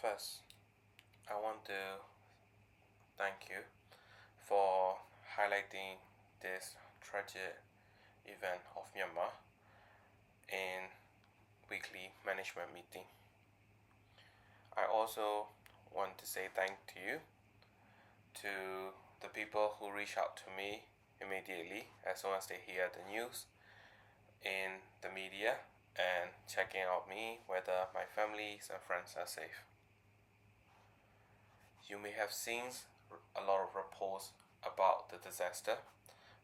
First, I want to thank you for highlighting this tragic event of Myanmar in weekly management meeting. I also want to say thank to you to the people who reach out to me immediately as soon as they hear the news in the media and checking out me whether my families and friends are safe. You may have seen a lot of reports about the disaster,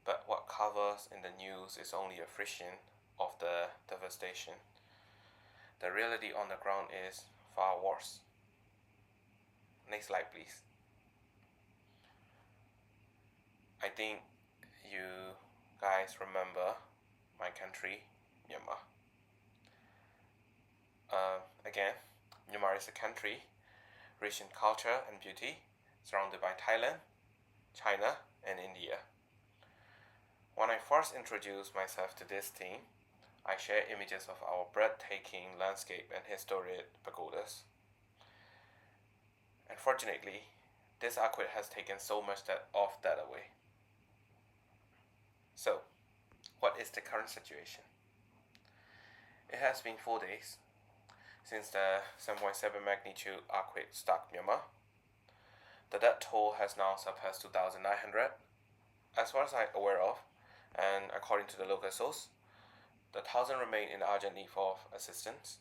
but what covers in the news is only a fraction of the devastation. The reality on the ground is far worse. Next slide, please. I think you guys remember my country, Myanmar. Uh, again, Myanmar is a country rich in culture and beauty, surrounded by Thailand, China, and India. When I first introduced myself to this team, I shared images of our breathtaking landscape and historic pagodas. Unfortunately, this earthquake has taken so much that, of that away. So, what is the current situation? It has been four days since the 7.7 magnitude earthquake struck Myanmar. The death toll has now surpassed 2,900. As far as I'm aware of, and according to the local source, the thousand remain in urgent need for assistance.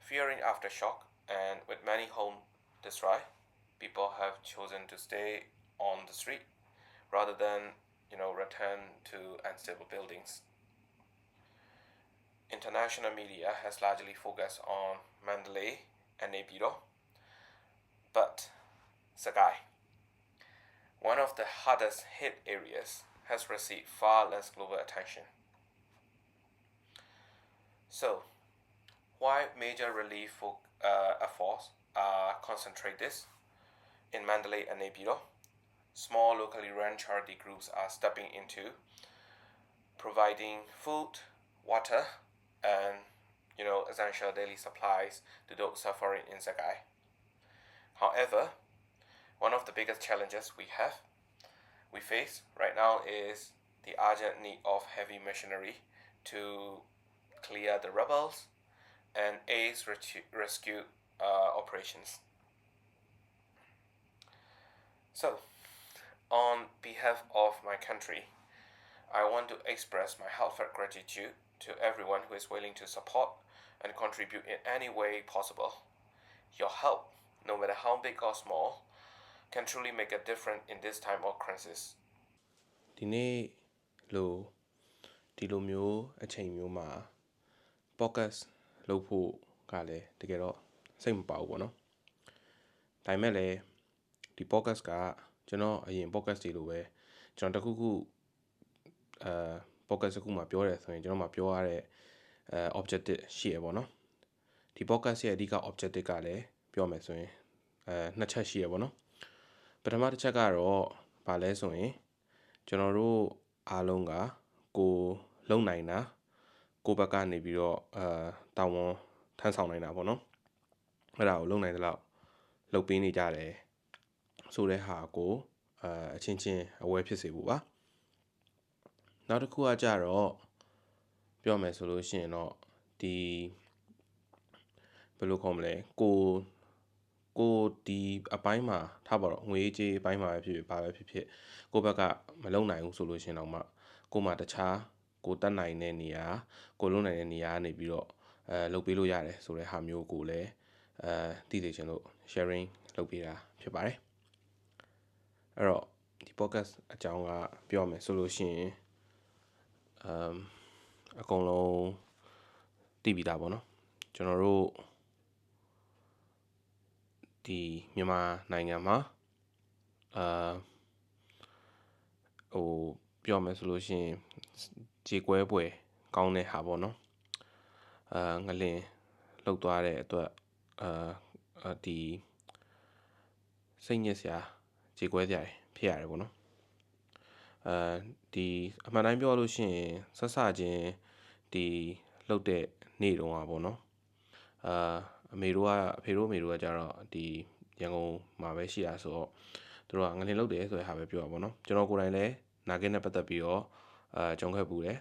Fearing aftershock and with many homes destroyed, people have chosen to stay on the street rather than, you know, return to unstable buildings. International media has largely focused on Mandalay and Naypyidaw, but Sagai, one of the hardest hit areas, has received far less global attention. So, why major relief fo- uh, efforts are concentrated in Mandalay and Naypyidaw? Small locally run charity groups are stepping into providing food, water, and you know essential daily supplies to those suffering in Sagai. However, one of the biggest challenges we have, we face right now is the urgent need of heavy machinery to clear the rebels and aid rescue uh, operations. So, on behalf of my country, I want to express my heartfelt gratitude to everyone who is willing to support and contribute in any way possible. Your help, no matter how big or small, can truly make a difference in this time of crisis. ဒီနေ့လို့ဒီလိုမျိုးအချိန်မျိုးမှာ podcast လုပ်ဖို့ကလည်းတကယ်တော့စိတ်မပါဘူးပေါ့နော်ဒါပေမဲ့လည်းဒီ podcast ကကျွန်တော်အရင် podcast တွေလိုပဲကျွန်တော်တခုခုအဲ podcast တစ်ခုမှာပြောရဲဆိုရင်ကျွန်တော်မှာပြောရတဲ့အဲ objective ရှိရပေါ့နော်ဒီ podcast ရဲ့အဓိက objective ကလည်းပြောမယ်ဆိုရင်အဲနှစ်ချက်ရှိရပေါ့နော်ပထမတစ်ချက်ကတော့ဗာလဲဆိုရင်ကျွန်တော်တို့အားလုံးကကိုလုံနိုင်တာကိုဘက်ကနေပြီးတော့အာတာဝန်ထမ်းဆောင်နိုင်တာပေါ့နော်အဲ့ဒါကိုလုံနိုင်တဲ့လောက်လုပ်ပေးနေကြတယ်ဆိုတဲ့ဟာကိုအာအချင်းချင်းအဝဲဖြစ်စေဖို့ပါ နောက်တစ်ခုကကြတော့ပြောမယ်ဆိုလို့ရှိရင်တော့ဒီဘယ်လိုခေါ်မလဲကိုကိုဒီအပိုင်းမှာထားပါတော့ငွေကြေးအပိုင်းမှာပဲဖြစ်ဖြစ်ဘာပဲဖြစ်ဖြစ်ကိုဘက်ကမလုံနိုင်ဘူးဆိုလို့ရှင်တော့မှကိုမှတခြားကိုတက်နိုင်တဲ့နေရာကိုလုံနိုင်တဲ့နေရာကနေပြီးတော့အဲလုပ်ပေးလို့ရတယ်ဆိုတဲ့ဟာမျိုးကိုလည်းအဲသိသိချင်လို့ sharing လုပ်ပေးတာဖြစ်ပါတယ်အဲ့တော့ဒီ podcast အကြောင်းကပြောမယ်ဆိုလို့ရှိရင် အမ်အကုန်လုံးတည်ပြီးသားပေါ့နော်ကျွန်တော်တို့ဒီမြန်မာနိုင်ငံမှာအာဟိုပြောမယ်ဆိုလို့ရှိရင်ခြေကွဲပွဲကောင်းတဲ့ဟာပေါ့နော်အာငလင်လှုပ်သွားတဲ့အတွက်အာဒီစိတ်ညစ်စရာခြေကွဲစရာဖြစ်ရတယ်ပေါ့နော် အဲဒီအမှန်တိုင်းပြောလို့ရှိရင်ဆက်ဆချင်းဒီလှုပ်တဲ့နေ့တုန်းอ่ะပေါ့နော်အာအမေတို့ကအဖေတို့အမေတို့ကကြတော့ဒီရန်ကုန်မှာပဲရှိတာဆိုတော့သူတို့ကငလင်လုတ်တယ်ဆိုတဲ့ဟာပဲပြောတာပေါ့နော်ကျွန်တော်ကိုယ်တိုင်လည်းနာကင်းနဲ့ပတ်သက်ပြီးတော့အာဂျုံခဲ့ပူတယ်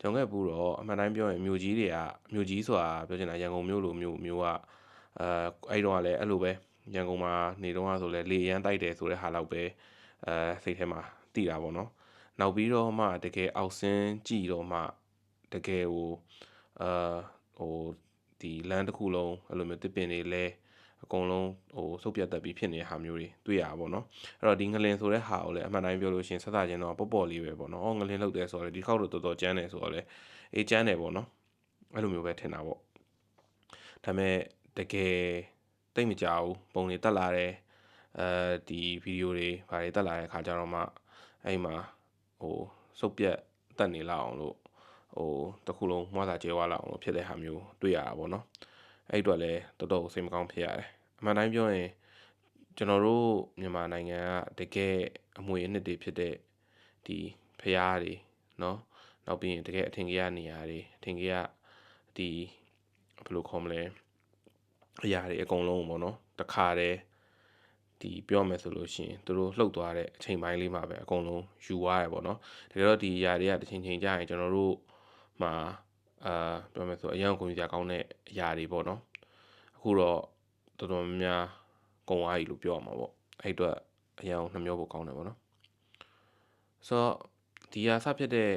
ဂျုံခဲ့ပူတော့အမှန်တိုင်းပြောရင်မြို့ကြီးတွေကမြို့ကြီးဆိုတာပြောချင်တာရန်ကုန်မြို့လိုမြို့မြို့ကအာအဲ့တော့ကလည်းအဲ့လိုပဲရန်ကုန်မှာနေတော့ဆိုလဲလေရန်တိုက်တယ်ဆိုတဲ့ဟာလောက်ပဲအဲစိတ်ထဲမှာတည်တာပေါ့နော် နောက်ပြီးတော့မှတကယ်အောက်ဆင်းကြည့်တော့မှတကယ်ဟိုအာဟိုဒီလမ်းတစ်ခုလုံးအဲ့လိုမျိုးတစ်ပင်တွေလဲအကုန်လုံးဟိုစုပ်ပြတ်တက်ပြီးဖြစ်နေတဲ့ဟာမျိုးတွေတွေ့ရပါဘောเนาะအဲ့တော့ဒီငလင်ဆိုတဲ့ဟာကိုလည်းအမှန်တိုင်းပြောလို့ရှိရင်ဆက်စားခြင်းတော့ပေါ့ပေါ့လေးပဲပေါ့နော်။ငလင်လောက်တယ်ဆိုတော့ဒီခေါက်တော့တော်တော်ကျန်းတယ်ဆိုတော့လေအေးကျန်းတယ်ပေါ့နော်။အဲ့လိုမျိုးပဲထင်တာပေါ့။ဒါပေမဲ့တကယ်တိတ်မကြဘူးပုံတွေတက်လာတယ်အဲဒီဗီဒီယိုတွေဘာတွေတက်လာတဲ့ခါကျတော့မှအဲ့မှာ ဟိုစုပ်ပြတ်တက်နေလောက်အောင်လို့ဟိုတခုလုံးမွားစာကျဲဝါလောက်အောင်ဖြစ်တဲ့ဟာမျိုးတွေ့ရတာပေါ့နော်အဲ့အတွက်လည်းတော်တော်စိတ်မကောင်းဖြစ်ရတယ်အမှန်တိုင်းပြောရင်ကျွန်တော်တို့မြန်မာနိုင်ငံကတကယ်အမွေအနှစ်တွေဖြစ်တဲ့ဒီဖျားတွေเนาะနောက်ပြီးရင်တကယ်အထင်ကြီးရနေရာတွေအထင်ကြီးရဒီဘယ်လိုခေါ်မလဲအရာတွေအကုန်လုံးပေါ့နော်တခါတည်း ဒီပြောမယ်ဆိုလို့ရှိရင်သူတို့လှုပ်သွားတဲ့အချိန်ပိုင်းလေးမှာပဲအကုန်လုံးယူသွားရပေါ့နော်တကယ်တော့ဒီຢာတွေကတစ်ချိန်ချိန်ကြာရင်ကျွန်တော်တို့မှာအာပြောမယ်ဆိုအရင်ကုန်ကြကောင်းတဲ့အရာတွေပေါ့နော်အခုတော့တော်တော်များများကုံသွားပြီလို့ပြောရမှာပေါ့အဲ့အတွက်အရင်နှမျောဖို့ကောင်းတယ်ပေါ့နော်ဆိုတော့ဒီဟာစဖြစ်တဲ့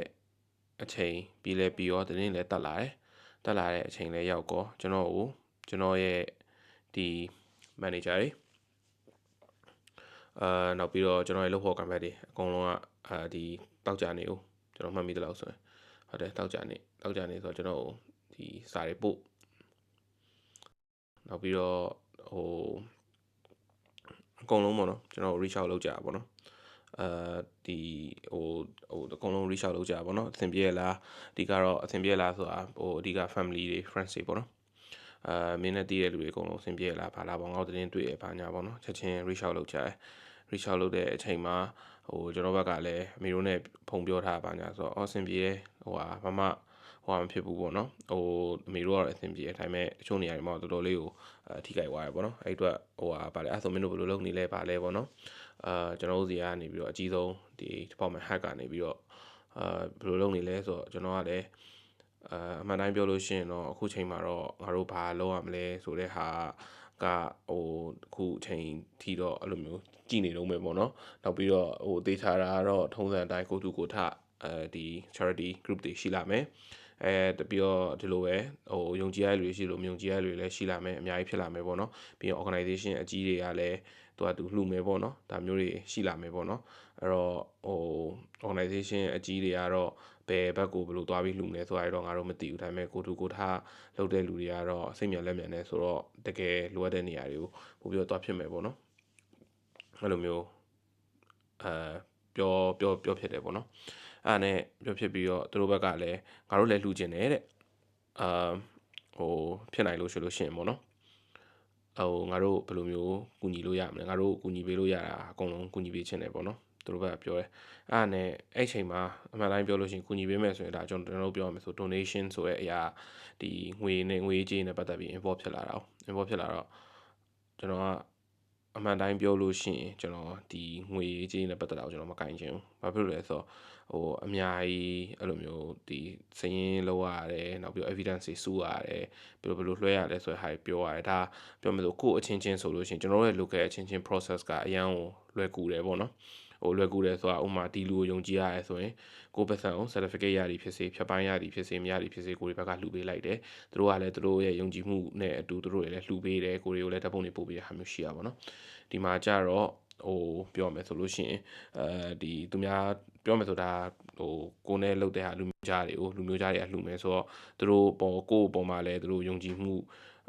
အချိန်ပြီးလဲပြီးရောတင်းလည်းတက်လာတယ်တက်လာတဲ့အချိန်လဲရောက်ကောကျွန်တော်ကိုကျွန်တော်ရဲ့ဒီ manager တွေ အာနောက်ပြီးတော့ကျွန်တော်ရဲ့လုပ်ဖို့ကံဘက်တွေအကုန်လုံးကအာဒီတောက်ကြနေဦးကျွန်တော်မှတ်မိတယ်လို့ဆိုရင်ဟုတ်တယ်တောက်ကြနေတောက်ကြနေဆိုတော့ကျွန်တော်ဒီစာတွေပို့နောက်ပြီးတော့ဟိုအကုန်လုံးပေါ့နော်ကျွန်တော် reach out လုပ်ကြတာပေါ့နော်အာဒီဟိုဟိုအကုန်လုံး reach out လုပ်ကြတာပေါ့နော်အဆင်ပြေလားအဓိကတော့အဆင်ပြေလားဆိုတာဟိုအဓိက family တွေ friends တွေပေါ့နော်အာမင်းနဲ့တည်တဲ့လူတွေအကုန်လုံးအဆင်ပြေလားဘာလားပေါ့ငေါ့တင်းတွေ့ရပါညာပေါ့နော်ချက်ချင်း reach out လုပ်ကြတယ် reach out လုပ်တဲ့အချိန်မှာဟိုကျွန်တော်ဘက်ကလည်းအမေတို့နဲ့ဖုံပြောထားပါညာဆိုတော့အော်အဆင်ပြေဟိုဟာဘာမှဟိုဟာမဖြစ်ဘူးပေါ့နော်ဟိုအမေတို့ကတော့အဆင်ပြေဒါပေမဲ့တချို့နေရာတွေမှာတော်တော်လေးကိုအထိခိုက်သွားရပေါ့နော်အဲ့အတွက်ဟိုဟာဗာလဲအဲ့ဆိုမင်းတို့ဘယ်လိုလုပ်နေလဲဗာလဲပေါ့နော်အာကျွန်တော်တို့စီကနေပြီးတော့အကြီးဆုံးဒီ department hack ကနေပြီးတော့အာဘယ်လိုလုပ်နေလဲဆိုတော့ကျွန်တော်ကလည်းအာအမှန်တိုင်းပြောလို့ရှိရင်တော့အခုချိန်မှာတော့ငါတို့ဘာလုပ်ရမလဲဆိုတဲ့ဟာကဟိုအခုအချိန်ထိတော့အဲ့လိုမျိုး ကြည်နေတော့မယ်ပေါ့နော်နောက်ပြီးတော့ဟိုတေချာတာကတော့ထုံးစံအတိုင်းကိုတူကိုထအဲဒီ charity group တွေရှိလာမယ်အဲတပြီးတော့ဒီလိုပဲဟိုယုံကြည်ရလူတွေရှိလို့မယုံကြည်ရလူတွေလည်းရှိလာမယ်အများကြီးဖြစ်လာမယ်ပေါ့နော်ပြီးတော့ organization အကြီးတွေကလည်းသူကသူလှူမယ်ပေါ့နော်ဒါမျိုးတွေရှိလာမယ်ပေါ့နော်အဲ့တော့ဟို organization အကြီးတွေကတော့ဘယ်ဘက်ကိုဘယ်လိုသွားပြီးလှူနေဆိုတာတော့ငါတို့မသိဘူးဒါပေမဲ့ကိုတူကိုထားလုပ်တဲ့လူတွေကတော့စိတ်မြန်လက်မြန်နေဆိုတော့တကယ်လိုအပ်တဲ့နေရာတွေကိုပို့ပြီးတော့သွားဖြစ်မယ်ပေါ့နော် အဲ့လိုမျိုးအဲပြောပြောပြောဖြစ်တယ်ပေါ့နော်အဲ့ဒါနဲ့ပြောဖြစ်ပြီးတော့သူတို့ဘက်ကလည်းငါတို့လည်းလှူကျင်တယ်တဲ့အာဟိုဖြစ်နိုင်လို့ရှိလို့ရှိရင်ပေါ့နော်ဟိုငါတို့ဘယ်လိုမျိုးကူညီလို့ရမလဲငါတို့ကူညီပေးလို့ရတာအကုန်လုံးကူညီပေးခြင်းတယ်ပေါ့နော်သူတို့ဘက်ကပြောတယ်အဲ့ဒါနဲ့အဲ့ချိန်မှာအမှန်တိုင်းပြောလို့ရှိရင်ကူညီပေးမယ်ဆိုရင်ဒါကျွန်တော်တို့ပြောရမယ်ဆို donation ဆိုတဲ့အရာဒီငွေနဲ့ငွေကြေးနဲ့ပတ်သက်ပြီး involve ဖြစ်လာတာ။ involve ဖြစ်လာတော့ကျွန်တော်က အမှန်တိုင်းပြောလို့ရှိရင်ကျွန်တော်ဒီငွေကြေးနဲ့ပတ်သက်တာကိုကျွန်တော်မကင်ချင်ဘူး။ဘာဖြစ်လို့လဲဆိုတော့ဟိုအများကြီးအဲ့လိုမျိုးဒီစရင်လောက်ရတယ်နောက်ပြီး evidence တွေစုရတယ်ဘယ်လိုဘယ်လိုလွှဲရလဲဆိုတဲ့ဟာပြောရတယ်ဒါပြောမယ်ဆိုကို့အချင်းချင်းဆိုလို့ရှိရင်ကျွန်တော်တို့ရဲ့ local အချင်းချင်း process ကအရန်ကိုလွယ်ကူတယ်ပေါ့နော် ဟိုလွယ်ကူတယ်ဆိုတာဥမာဒီလူကိုယုံကြည်ရတယ်ဆိုရင်ကိုပတ်စံကို certificate ရသည်ဖြစ်စေဖြတ်ပိုင်းရသည်ဖြစ်စေမရသည်ဖြစ်စေကိုတွေဘက်ကလှူပေးလိုက်တယ်သူတို့ကလည်းသူတို့ရဲ့ယုံကြည်မှုနဲ့အတူသူတို့တွေလည်းလှူပေးတယ်ကိုတွေကိုလည်းတပ်ပုံတွေပို့ပေးတဲ့ဟာမျိုးရှိရပါတော့ဒီမှာကြတော့ဟိုပြောမယ်ဆိုလို့ရှိရင်အဲဒီသူများပြောမယ်ဆိုတာဟိုကိုနဲ့လှုပ်တဲ့ဟာလူမျိုးကြားတွေကိုလူမျိုးကြားတွေကလှူမယ်ဆိုတော့သူတို့ပေါ်ကိုပေါ်မှာလည်းသူတို့ယုံကြည်မှု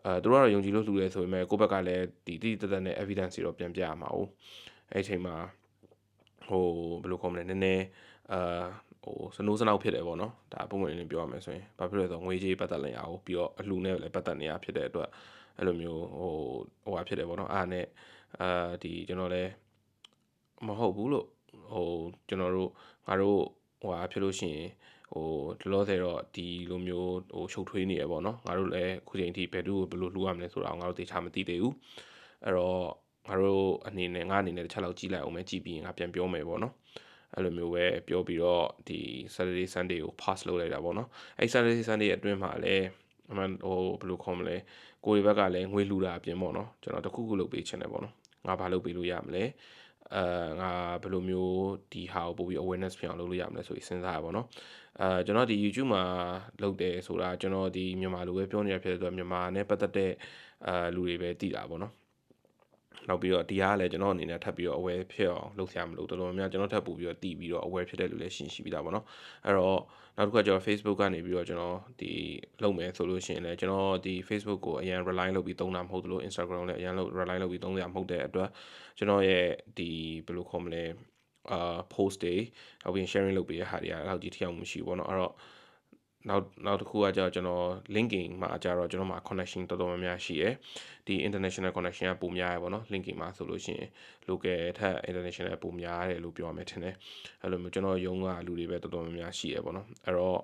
အဲသူတို့ကတော့ယုံကြည်လို့လှူတယ်ဆိုပေမဲ့ကိုယ့်ဘက်ကလည်းဒီတိတိတတ်တဲ့ evidence တွေတော့ပြန်ပြရမှာ哦အဲ့ချိန်မှာ ဟိုဘယ်လိုခေါ်မလဲနည်းနည်းအာဟိုစနိုးစနောက်ဖြစ်တယ်ပေါ့နော်ဒါပုံမှန်လေးပြောရမယ်ဆိုရင်ဘာဖြစ်လဲဆိုတော့ငွေကြေးပတ်သက်နေရအောင်ပြီးတော့အလှူနဲ့လည်းပတ်သက်နေရဖြစ်တဲ့အတွက်အဲ့လိုမျိုးဟိုဟိုဟာဖြစ်တယ်ပေါ့နော်အားနဲ့အာဒီကျွန်တော်လည်းမဟုတ်ဘူးလို့ဟိုကျွန်တော်တို့ငါတို့ဟိုဟာဖြစ်လို့ရှိရင်ဟဟိုဒီလောဆယ်တော့ဒီလိုမျိုးဟိုရှုပ်ထွေးနေရပေါ့နော်ငါတို့လည်းအခုချိန်ထိဘယ်သူကိုဘယ်လိုလှူရမလဲဆိုတာငါတို့သေချာမသိသေးဘူးအဲ့တော့ ငါတို့အနေနဲ့ငါအနေနဲ့တစ်ချက်လောက်ကြည့်လိုက်အောင်မယ်ကြည့်ပြီးရင်ငါပြန်ပြောမယ်ပေါ့နော်အဲ့လိုမျိုးပဲပြောပြီးတော့ဒီ Saturday Sunday ကို pass လုပ်လိုက်တာပေါ့နော်အဲ့ Saturday Sunday အတွင်းမှာလည်းအမှန်ဟိုဘယ်လိုခေါ်မလဲကိုရီဘက်ကလည်းငွေလှူတာအပြင်ပေါ့နော်ကျွန်တော်တခုခုလုပ်ပေးချင်တယ်ပေါ့နော်ငါဘာလုပ်ပေးလို့ရမလဲအဲငါဘယ်လိုမျိုးဒီဟာကိုပို့ပြီး awareness ဖြစ်အောင်လုပ်လို့ရမလဲဆိုပြီးစဉ်းစားရပါတော့အဲကျွန်တော်ဒီ YouTube မှာလုပ်တယ်ဆိုတာကျွန်တော်ဒီမြန်မာလိုပဲပြောနေရဖြစ်တဲ့အတွက်မြန်မာနဲ့ပတ်သက်တဲ့အာလူတွေပဲတည်တာပေါ့နော် နောက်ပြီးတော့ဒီဟာကလည်းကျွန်တော်အနေနဲ့ထပ်ပြီးတော့ aware ဖြစ်အောင်လုပ်ဆရာမလို့တော်တော်များများကျွန်တော်ထပ်ပို့ပြီးတော့တည်ပြီးတော့ aware ဖြစ်တဲ့လူလည်းရှင်းရှိပြီးသားပေါ့နော်အဲ့တော့နောက်တစ်ခါကျွန်တော် Facebook ကနေပြီးတော့ကျွန်တော်ဒီလုပ်မယ်ဆိုလို့ရှိရင်လည်းကျွန်တော်ဒီ Facebook ကိုအရင် rely လုပ်ပြီးသုံးတာမဟုတ်သလို Instagram လည်းအရင်လုပ် rely လုပ်ပြီးသုံးရမဟုတ်တဲ့အတွက်ကျွန်တော်ရဲ့ဒီဘယ်လိုခေါ်မလဲအာ post တွေနောက်ပြီး sharing လုပ်ပေးတဲ့ဟာတွေကအဲ့လောက်ကြီးထိအောင်မရှိဘူးပေါ့နော်အဲ့တော့ နောက်နောက်တစ်ခုကကျတော့ကျွန်တော် linking မှာကျတော့ကျွန်တော်မှာ connection တော်တော်များများရှိရယ်ဒီ international connection ကပိုများရယ်ပေါ့နော် linking မှာဆိုလို့ရှိရင် local ထက် international ပိုများတယ်လို့ပြောရမယ်ထင်တယ်အဲ့လိုမျိုးကျွန်တော်ရုံးကလူတွေပဲတော်တော်များများရှိရယ်ပေါ့နော်အဲ့တော့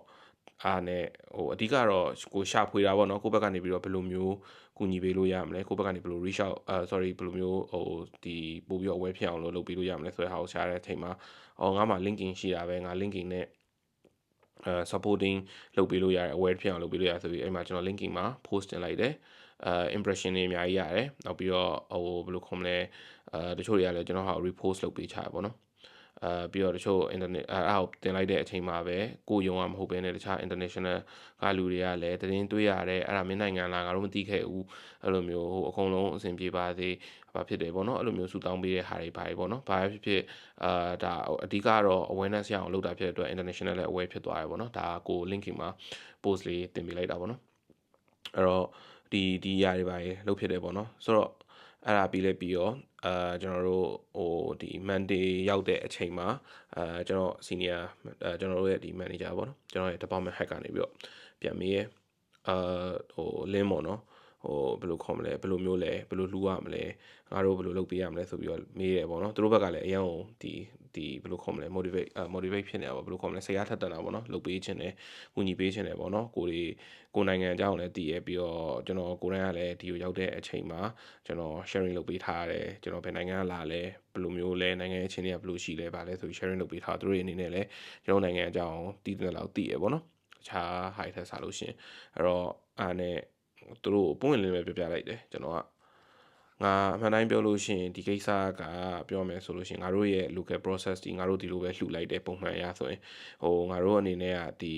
အားနဲ့ဟိုအဓိကတော့ကိုရှာဖွေတာပေါ့နော်ကိုဘက်ကနေပြီးတော့ဘယ်လိုမျိုးကူညီပေးလို့ရမလဲကိုဘက်ကနေဘယ်လို reach out အာ sorry ဘယ်လိုမျိုးဟိုဒီပို့ပြီးတော့ aware ဖြစ်အောင်လို့လုပ်ပေးလို့ရမလဲဆိုတဲ့ဟာကိုရှားတဲ့အချိန်မှာအော်ငါမှ linking ရှိတာပဲငါ linking နဲ့ အဲ supporting လုပ်ပေးလို့ရတယ် aware ဖြစ်အောင်လုပ်ပေးလို့ရဆိုပြီးအဲ့မှာကျွန်တော် linking မှာ post တင်လိုက်တယ်အဲ impression တွေအများကြီးရတယ်နောက်ပြီးတော့ဟိုဘယ်လိုခေါ်မလဲအဲတချို့တွေကလည်းကျွန်တော်ဟာ repost လုပ်ပေးချရပါတော့ အာပြီးတော့တချို့ internet အဲအောက်တင်လိုက်တဲ့အချိန်မှာပဲကိုယုံကမဟုတ်ဘဲနဲ့တခြား international ကလူတွေကလည်းတင်းတွေးရတယ်အဲ့ဒါမင်းနိုင်ငံလားငါတို့မသိခဲ့ဘူးအဲ့လိုမျိုးဟိုအကုန်လုံးအဆင်ပြေပါစေဘာဖြစ်တယ်ပေါ့နော်အဲ့လိုမျိုးဆူတောင်းပေးတဲ့ဟာတွေဘာတွေပေါ့နော်ဘာဖြစ်ဖြစ်အာဒါအဓိကတော့ awareness ရအောင်လုပ်တာဖြစ်တဲ့အတွက် international လည်း aware ဖြစ်သွားတယ်ပေါ့နော်ဒါကို linking မှာ post လေးတင်ပေးလိုက်တာပေါ့နော်အဲ့တော့ဒီဒီຢာတွေပါရေလုပ်ဖြစ်တယ်ပေါ့နော်ဆိုတော့ အဲ့ဒါပြီးလဲပြီးတော့အာကျွန်တော်တို့ဟိုဒီ Monday ရောက်တဲ့အချိန်မှာအာကျွန်တော် senior အာကျွန်တော်တို့ရဲ့ဒီ manager ပေါ့နော်ကျွန်တော်ရဲ့ department head ကနေပြီးတော့ပြန်မေးရဲအာဟို link ပေါ့နော်ဟိုဘယ်လိုခေါ်မလဲဘယ်လိုမျိုးလဲဘယ်လိုလှူရမလဲငါတို့ဘယ်လိုလုပ်ပေးရမလဲဆိုပြီးတော့မေးတယ်ပေါ့နော်သူတို့ဘက်ကလည်းအရင်ကဒီ ဒီဘယ်လိုခေါ်မလဲ motivate motivate ဖြစ်နေတာပေါ့ဘယ်လိုခေါ်မလဲစိတ်အားထက်သန်တာပေါ့နော်လုပ်ပေးခြင်းနဲ့ကူညီပေးခြင်းနဲ့ပေါ့နော်ကိုဒီကိုနိုင်ငံအကြောင်းလည်းတည်ရပြီးတော့ကျွန်တော်ကိုယ်တိုင်ကလည်းဒီကိုရောက်တဲ့အချိန်မှာကျွန်တော် sharing လုပ်ပေးထားရတယ်ကျွန်တော်ဘယ်နိုင်ငံကလာလဲဘယ်လိုမျိုးလဲနိုင်ငံရဲ့ချင်းတွေကဘယ်လိုရှိလဲဗာလဲဆိုပြီး sharing လုပ်ပေးထားသူတို့အနေနဲ့လည်းကျွန်တော်နိုင်ငံအကြောင်းတည်တဲ့လောက်တည်ရပေါ့နော်အခြား high ထက်စားလို့ရှင်အဲ့တော့အားနဲ့သူတို့ပုံဝင်လင်းပဲပြပြလိုက်တယ်ကျွန်တော်က ငါအမှန်တိုင်းပြောလို့ရှိရင်ဒီကိစ္စကပြောမယ်ဆိုလို့ရှိရင်ငါတို့ရဲ့ local process ဒီငါတို့ဒီလိုပဲလှူလိုက်တဲ့ပုံမှန်အရဆိုရင်ဟိုငါတို့အနေနဲ့ကဒီ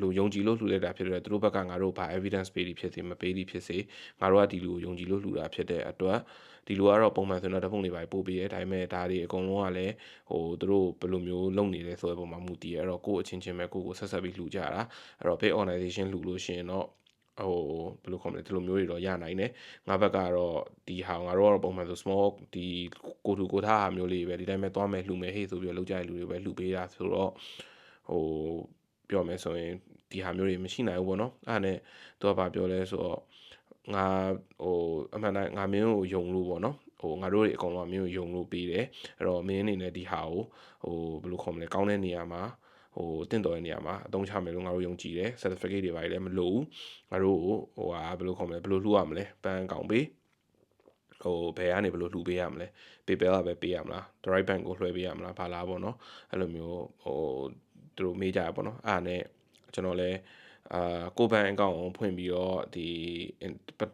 လူယုံကြည်လို့လှူလိုက်တာဖြစ်တဲ့သူတို့ဘက်ကငါတို့ဘာ evidence ပေးပြီးဖြစ်စေမပေးပြီးဖြစ်စေငါတို့ကဒီလူယုံကြည်လို့လှူတာဖြစ်တဲ့အတွက်ဒီလိုကတော့ပုံမှန်ဆိုတော့တပုံတွေပါပို့ပေးရဲဒါပေမဲ့ဒါတွေအကုန်လုံးကလည်းဟိုသူတို့ဘယ်လိုမျိုးလုပ်နေလဲဆိုတဲ့ပုံမှာမူတည်ရတော့ကိုယ့်အချင်းချင်းပဲကိုယ့်ကိုဆက်ဆက်ပြီးလှူကြတာအဲ့တော့ big organization လှူလို့ရှိရင်တော့ ဟိုဘယ်လိုခေါ်မလဲဒီလိုမျိုးတွေတော့ရနိုင်တယ်ငါဘက်ကတော့ဒီဟာငါတို့ကတော့ပုံမှန်ဆို small ဒီကိုတူကိုထားဟာမျိုးလေးပဲဒီတိုင်းပဲသွားမယ်လှူမယ်ဟေ့ဆိုပြီးတော့လောက်ကြတဲ့လူတွေပဲလှူပေးတာဆိုတော့ဟိုပြောမယ်ဆိုရင်ဒီဟာမျိုးတွေမရှိနိုင်ဘူးပေါ့နော်အဲ့ဒါနဲ့သူကဘာပြောလဲဆိုတော့ငါဟိုအမှန်တိုင်းငါမင်းကိုယုံလို့ပေါ့နော်ဟိုငါတို့တွေအကုန်လုံးမင်းကိုယုံလို့ပေးတယ်အဲ့တော့မင်းအနေနဲ့ဒီဟာကိုဟိုဘယ်လိုခေါ်မလဲကောင်းတဲ့နေရာမှာ ဟိုတင့်တော်တဲ့နေရာမှာအသုံးချမယ်လို့ငါတို့ယုံကြည်တယ် certificate တွေပါလည်းမလိုဘူးငါတို့ဟိုဟာဘယ်လိုခေါ်မလဲဘယ်လိုလှူရမလဲပန်းကောင်ပေးဟိုဘယ်ကနေဘယ်လိုလှူပေးရမလဲ PayPal ကပဲပေးရမလား Direct Bank ကိုလွှဲပေးရမလားဘာလားပေါ့နော်အဲ့လိုမျိုးဟိုသူတို့မေးကြရပေါ့နော်အဲ့ဒါနဲ့ကျွန်တော်လည်းအာကိုဘန်အကောင့်ကိုဖွင့်ပြီးတော့ဒီ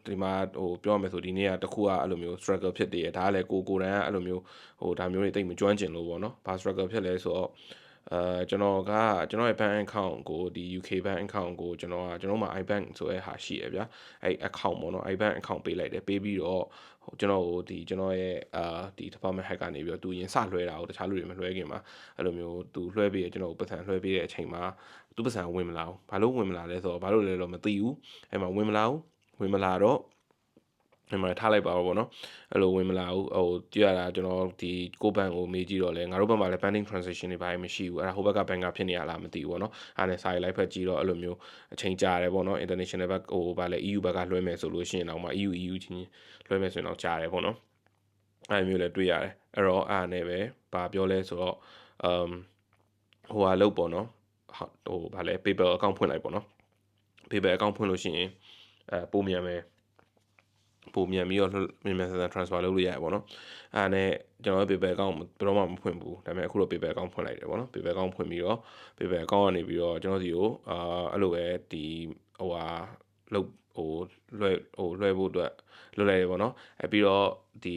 ဒီမှာဟိုပြောရမယ်ဆိုဒီနေ့ကတခုကအဲ့လိုမျိုး struggle ဖြစ်တည်ရဒါကလည်းကိုကိုရန်ကအဲ့လိုမျိုးဟိုဒါမျိုးတွေတိတ်မကျွမ်းကျင်လို့ပေါ့နော်ဘာ struggle ဖြစ်လဲဆိုတော့ အာကျွန်တော်ကကျွန်တော်ရဲ့ bank account ကိုဒီ UK bank account ကိုကျွန်တော်ကကျွန်တော်မှာ iBank ဆိုတဲ့ဟာရှိရဗျာအဲ့ account ပေါ့နော် iBank account ပေးလိုက်တယ်ပေးပြီးတော့ဟိုကျွန်တော်ကိုဒီကျွန်တော်ရဲ့အာဒီ department hack ကနေပြီးတော့သူရင်စလွှဲတာကိုတခြားလူတွေမလွှဲခင်မှာအဲ့လိုမျိုးသူလွှဲပြီးကျွန်တော်ကိုပတ်စံလွှဲပြီးတဲ့အချိန်မှာသူပတ်စံဝင်မလာဘူးဘာလို့ဝင်မလာလဲဆိုတော့ဘာလို့လဲတော့မသိဘူးအဲ့မှာဝင်မလာဘူးဝင်မလာတော့ ဒီမှာထားလိုက်ပါတော့ဗောနော်အဲ့လိုဝင်မလာဘူးဟိုကြည့်ရတာကျွန်တော်ဒီကိုဘန်ကိုမေးကြည့်တော့လဲငါတို့ဘက်မှာလည်း banding transaction တွေဘာမှမရှိဘူးအဲ့ဒါဟိုဘက်ကဘန်ကဖြစ်နေရလားမသိဘူးဗောနော်အဲ့ဒါနဲ့စာရေးလိုက်ဖက်ကြည့်တော့အဲ့လိုမျိုးအချိန်ကြာတယ်ဗောနော် international ဘက်ဟိုဘာလဲ EU ဘက်ကလွှဲမယ်ဆိုလို့ရှိရင်တော့မှ EU EU ချင်းလွှဲမယ်ဆိုရင်တော့ကြာတယ်ဗောနော်အဲ့မျိုးလည်းတွေ့ရတယ်အဲ့တော့အဲ့ဒါနဲ့ပဲဘာပြောလဲဆိုတော့ um ဟိုဟာလုတ်ပေါ့နော်ဟိုဗာလဲ PayPal account ဖွင့်လိုက်ပေါ့နော် PayPal account ဖွင့်လို့ရှိရင်အဲပုံမြန်မယ် ပုံမြန်ပြီးတော့မြန်မြန်ဆန်ဆန် transfer လုပ်လို့ရတယ်ပေါ့နော်အဲနဲ့ကျွန်တော် PayPal account ဘယ်တော့မှမဖွင့်ဘူးဒါပေမဲ့အခုတော့ PayPal account ဖွင့်လိုက်တယ်ပေါ့နော် PayPal account ဖွင့်ပြီးတော့ PayPal account ကနေပြီးတော့ကျွန်တော်စီကိုအာအဲ့လိုပဲဒီဟိုဟာလုပ်ဟိုလွှဲဟိုလွှဲဖို့အတွက်လွှဲလိုက်တယ်ပေါ့နော်အဲပြီးတော့ဒီ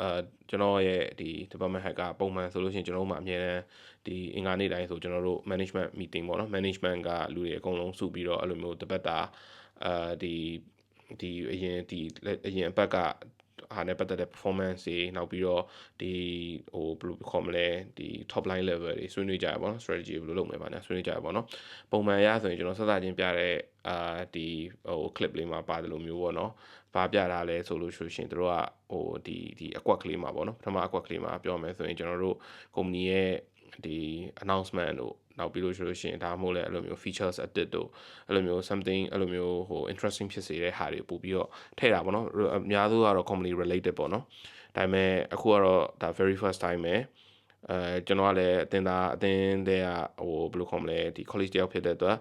အာကျွန်တော်ရဲ့ဒီ department head ကပုံမှန်ဆိုလို့ရှိရင်ကျွန်တော်တို့မှာအများအားဒီအင်္ဂါနေ့တိုင်းဆိုကျွန်တော်တို့ management meeting ပေါ့နော် management ကလူတွေအကုန်လုံးစုပြီးတော့အဲ့လိုမျိုးတပတ်တာအာဒီ ဒီအရင်ဒီအရင်အပတ်ကဟာနဲ့ပတ်သက်တဲ့ performance တွေနောက်ပြီးတော့ဒီဟိုဘယ်လိုခေါ်မလဲဒီ top line level တွေဆွေးနွေးကြရပါတော့ strategy ဘယ်လိုလုပ်မယ်ပါညာဆွေးနွေးကြရပါတော့ပုံမှန်ရဆိုရင်ကျွန်တော်ဆက်စချင်းပြတဲ့အာဒီဟို clip လေးမှာပါတယ်လို့မျိုးပေါ့နော်ဘာပြတာလဲဆိုလို့ဆိုရှင်တို့ကဟိုဒီဒီအကွက်ကလေးမှာပေါ့နော်ပထမအကွက်ကလေးမှာပြောမယ်ဆိုရင်ကျွန်တော်တို့ company ရဲ့ ဒီ announcement တို့နောက်ပြီးလို့ဆိုလို့ရှိရင်ဒါမှမဟုတ်လည်းအဲ့လိုမျိုး features edit တို့အဲ့လိုမျိုး something အဲ့လိုမျိုးဟို interesting ဖြစ်စေတဲ့ဟာတွေပို့ပြီးတော့ထည့်တာပေါ့နော်အများစုကတော့ company related ပေါ့နော်ဒါပေမဲ့အခုကတော့ဒါ very first time ပဲအဲကျွန်တော်ကလည်းအတင်းသားအတင်းတဲ့ဟိုဘယ်လိုခေါ်မလဲဒီ college တယောက်ဖြစ်တဲ့အတွက်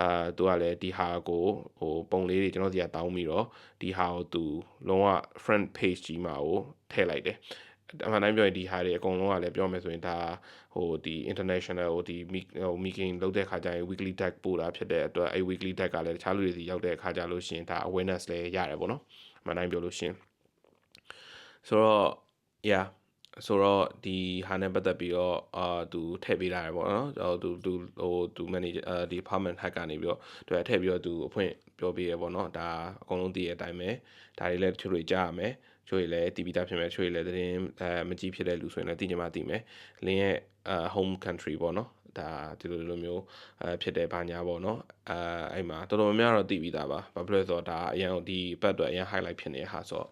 အာသူကလည်းဒီဟာကိုဟိုပုံလေးတွေကျွန်တော်စီကတောင်းပြီးတော့ဒီဟာကိုသူလုံးဝ front page ကြီးမှာကိုထည့်လိုက်တယ် အမှန်တိုင်းပြောရင်ဒီဟာတွေအကုန်လုံးကလည်းပြောမယ်ဆိုရင်ဒါဟိုဒီ international ဟိုဒီဟို meeting လုပ်တဲ့ခါကျရင် weekly tag ပို့တာဖြစ်တဲ့အတွက်အဲ weekly tag ကလည်းတခြားလူတွေစီရောက်တဲ့အခါကျလို့ရှိရင်ဒါ awareness လည်းရတယ်ပေါ့နော်အမှန်တိုင်းပြောလို့ရှိရင်ဆိုတော့ yeah ဆိုတော့ဒီဟာနဲ့ပတ်သက်ပြီးတော့အာသူထည့်ပေးလာတယ်ပေါ့နော်သူသူဟိုသူ manager အာဒီ department hack ကနေပြီးတော့သူထည့်ပြီးတော့သူအဖွင့်ပြောပေးရပေါ့နော်ဒါအကုန်လုံးသိရတဲ့အတိုင်းပဲဒါတွေလည်းတချို့တွေကြားရမယ် ချို့တွေလည်းတည်ပြီးသားဖြစ်မယ်ချို့တွေလည်းသတင်းအဲမကြည့်ဖြစ်တဲ့လူဆိုရင်လည်းသိကြမှာသိမယ်လင်းရဲ့အာ home country ပေါ့နော်ဒါဒီလိုလိုမျိုးအဲဖြစ်တယ်ဘာညာပေါ့နော်အဲအဲ့မှာတော်တော်များများတော့သိပြီးသားပါဘာဖြစ်လဲဆိုတော့ဒါအရင်ဒီပတ်အတွက်အရင် highlight ဖြစ်နေတဲ့ဟာဆိုတော့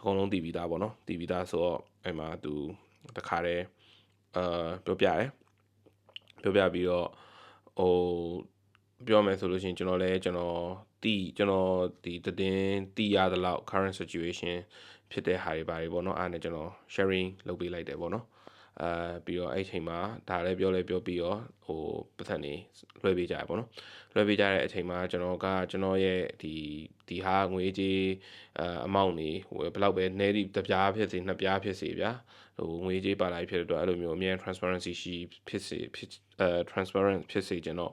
အကုန်လုံးသိပြီးသားပေါ့နော်သိပြီးသားဆိုတော့အဲ့မှာသူတခါတည်းအာပြောပြတယ်ပြောပြပြီးတော့ဟို ပြောမယ်ဆိုလို့ရှိရင်ကျွန်တော်လည်းကျွန်တော်တီးကျွန်တော်ဒီတည်င်းတီးရသလောက် current situation ဖြစ်တဲ့ဟာတွေပါတယ်ပေါ့နော်အားနဲ့ကျွန်တော် sharing လုပ်ပေးလိုက်တယ်ပေါ့နော်အာပြီးတော့အဲ့အချိန်မှာဒါလည်းပြောလဲပြောပြီးတော့ဟိုပတ်သက်နေလွှဲပေးကြရပေါ့နော်လွှဲပေးကြတဲ့အချိန်မှာကျွန်တော်ကကျွန်တော်ရဲ့ဒီဒီဟာငွေကြေးအအမောင့်နေဟိုဘယ်လောက်ပဲနဲဒီတပြားဖြစ်စေနှစ်ပြားဖြစ်စေဗျာဟိုငွေကြေးပါလိုက်ဖြစ်တဲ့အတွက်အဲ့လိုမျိုးအမြဲ transparency ရှိဖြစ်စေဖြစ်အဲ transparent ဖြစ်စေကျွန်တော်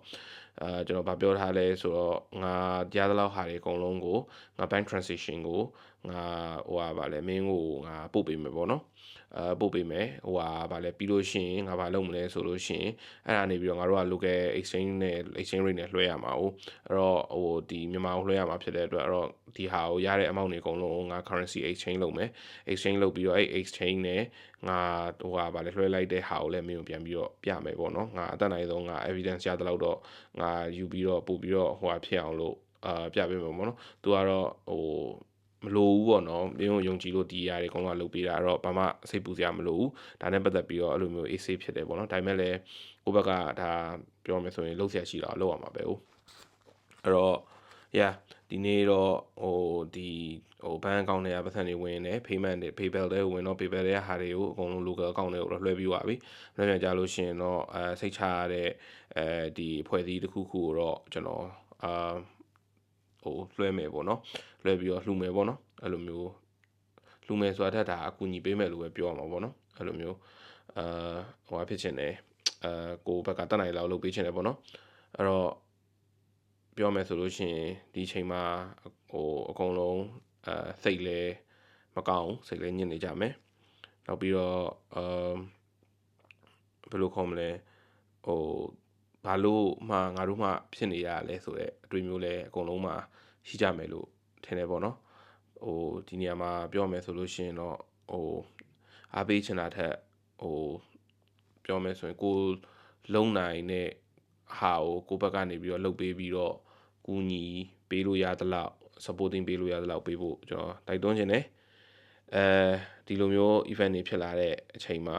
အာကျွန်တော်ဗာပြောထားလဲဆိုတော့ငါကြားသလောက်ဟာတွေအကုန်လုံးကိုငါ bank transaction ကို ငါဟိုဟာဗာလဲမင်းကိုငါပို့ပေးမယ်ပေါ့နော်အာပို့ပေးမယ်ဟိုဟာဗာလဲပြီးလို့ရှိရင်ငါဗာလုပ်မလဲဆိုလို့ရှိရင်အဲ့ဒါနေပြီးတော့ငါတို့က local exchange နဲ့ exchange rate နဲ့လွှဲရမှာ哦အဲ့တော့ဟိုဒီမြန်မာကိုလွှဲရမှာဖြစ်တဲ့အတွက်အဲ့တော့ဒီဟာကိုရတဲ့ amount တွေအကုန်လုံးငါ currency exchange လုပ်မယ် exchange လုပ်ပြီးတော့အဲ့ exchange နဲ့ငါဟိုဟာဗာလဲလွှဲလိုက်တဲ့ဟာကိုလည်းမင်းကိုပြန်ပြီးတော့ပြမယ်ပေါ့နော်ငါအတက်နိုင်ဆုံးငါ evidence ရတဲ့လောက်တော့ငါယူပြီးတော့ပို့ပြီးတော့ဟိုဟာဖြစ်အောင်လို့အာပြပေးမယ်ပေါ့နော်သူကတော့ဟို မလိုဘူးပေါ့နော်မင်းတို့ယုံကြည်လို့ဒီຢာတွေအကုန်လုံးလုပ်ပေးတာတော့ဘာမှစိတ်ပူစရာမလိုဘူးဒါနဲ့ပတ်သက်ပြီးတော့အဲ့လိုမျိုး AC ဖြစ်တယ်ပေါ့နော်ဒါပေမဲ့လည်းကိုယ့်ဘက်ကဒါပြောမယ်ဆိုရင်လှုပ်ရှားရှိတာလှုပ်ရမှာပဲဟုတ်အဲ့တော့ yeah ဒီနေ့တော့ဟိုဒီဟိုဘဏ်အကောင့်တွေကပတ်စံတွေဝင်နေ payment တွေ PayPal တွေဝင်တော့ PayPal တွေဟာတွေကိုအကုန်လုံး local account တွေကိုတော့လွှဲပြီးသွားပြီ။လွှဲပြန်ကြလို့ရှိရင်တော့အဲစိတ်ချရတဲ့အဲဒီအဖွဲ့အစည်းတစ်ခုခုကိုတော့ကျွန်တော်အာ ဟိုလွှဲမယ်ပေါ့နော်လွှဲပြီးတော့လှူမယ်ပေါ့နော်အဲ့လိုမျိုးလှူမယ်ဆိုတာဒါအကူအညီပေးမယ်လို့ပဲပြောရမှာပေါ့နော်အဲ့လိုမျိုးအာဟိုအဖြစ်ချင်တယ်အာကိုဘက်ကတက်နိုင်လောက်လုပ်ပေးချင်တယ်ပေါ့နော်အဲ့တော့ပြောမယ်ဆိုလို့ရှိရင်ဒီချိန်မှာဟိုအကုန်လုံးအဲစိတ်လဲမကောင်းစိတ်လဲညစ်နေကြမယ်နောက်ပြီးတော့အမ်ဘယ်လိုခေါ်မလဲဟို ဘာလို့မှငါတို့မှဖြစ်နေရလဲဆိုတော့အတွေ့မျိုးလဲအကုန်လုံးမှရှိကြမယ်လို့ထင်တယ်ပေါ့နော်ဟိုဒီနေရာမှာပြောမယ်ဆိုလို့ရှိရင်တော့ဟိုအားပေးချင်တာထက်ဟိုပြောမယ်ဆိုရင်ကိုလုံနိုင်တဲ့ဟာကိုကိုဘက်ကနေပြီးတော့လှုပ်ပေးပြီးတော့ကူညီပေးလို့ရသလောက် supporting ပေးလို့ရသလောက်ပေးဖို့ကျွန်တော်တိုက်တွန်းခြင်းတယ်အဲဒီလိုမျိုး event တွေဖြစ်လာတဲ့အချိန်မှာ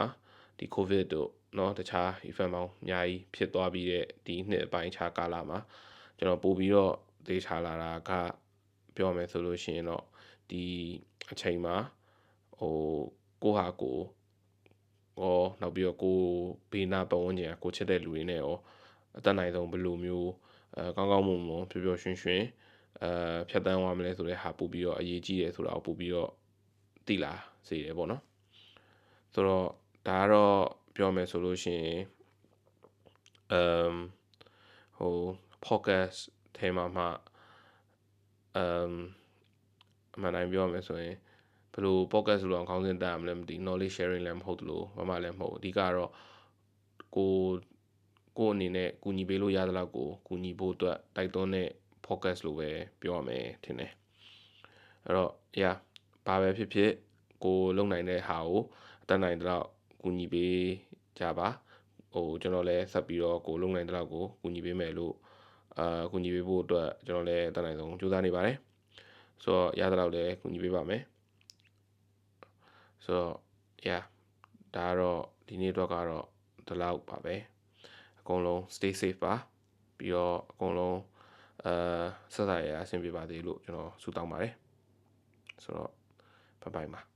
ဒီ covid တို့ เนาะတခြား event ပေါင်းအများကြီးဖြစ်သွားပြီးတဲ့ဒီနှစ်အပိုင်းခြားကာလမှာကျွန်တော်ပို့ပြီးတော့ဒေချာလာတာကပြောမယ်ဆိုလို့ရှိရင်တော့ဒီအချိန်မှာဟိုကိုဟာကိုရောနောက်ပြီးတော့ကိုဘေးနာပတ်ဝန်းကျင်ကိုချစ်တဲ့လူတွေနဲ့ရော အသက်နိုင်ဆုံးဘယ်လိုမျိုးအဲကောင်းကောင်းမွန်မွန်ပျော်ပျော်ရွှင်ရွှင်အဲဖြတ်တန်းသွားမလဲဆိုတဲ့ဟာပို့ပြီးတော့အရေးကြီးတယ်ဆိုတာကိုပို့ပြီးတော့သိလာစေတယ်ပေါ့နော်ဆိုတော့ဒါကတော့ ပြောမယ်ဆိုလို့ရှိရင်အမ်ဟို podcast ထဲမှာမှအမ်အမှန်တိုင်းပြောရမယ်ဆိုရင်ဘယ်လို podcast လို့အောင်ခေါင်းစဉ်တက်ရမလဲမသိ knowledge sharing လည်းမဟုတ်ဘူးလို့ဘာမှလည်းမဟုတ်အဓိကတော့ကိုကိုအနေနဲ့ကူညီပေးလို့ရသလောက်ကိုကူညီဖို့အတွက်တိုက်တွန်းတဲ့ podcast လို့ပဲပြောရမယ်ထင်တယ်အဲ့တော့ yeah ဘာပဲဖြစ်ဖြစ်ကိုလုံနိုင်တဲ့ဟာကိုအတတ်နိုင်တော့ ကူညီပေးကြပါဟိုကျွန်တော်လည်းဆက်ပြီးတော့ကိုလုံနိုင်တဲ့ကိုကူညီပေးမယ်လို့အာကူညီပေးဖို့အတွက်ကျွန်တော်လည်းအတတ်နိုင်ဆုံးကြိုးစားနေပါတယ်ဆိုတော့ရတဲ့လောက်လည်းကူညီပေးပါမယ်ဆိုတော့ yeah ဒါကတော့ဒီနေ့တော့ကတော့ဒီလောက်ပါပဲအကုန်လုံး stay safe ပါပြီးတော့အကုန်လုံးအာဆက်ဆက်ရအဆင်ပြေပါသေးလို့ကျွန်တော်ဆုတောင်းပါတယ်ဆိုတော့ဘိုင်ဘိုင်ပါ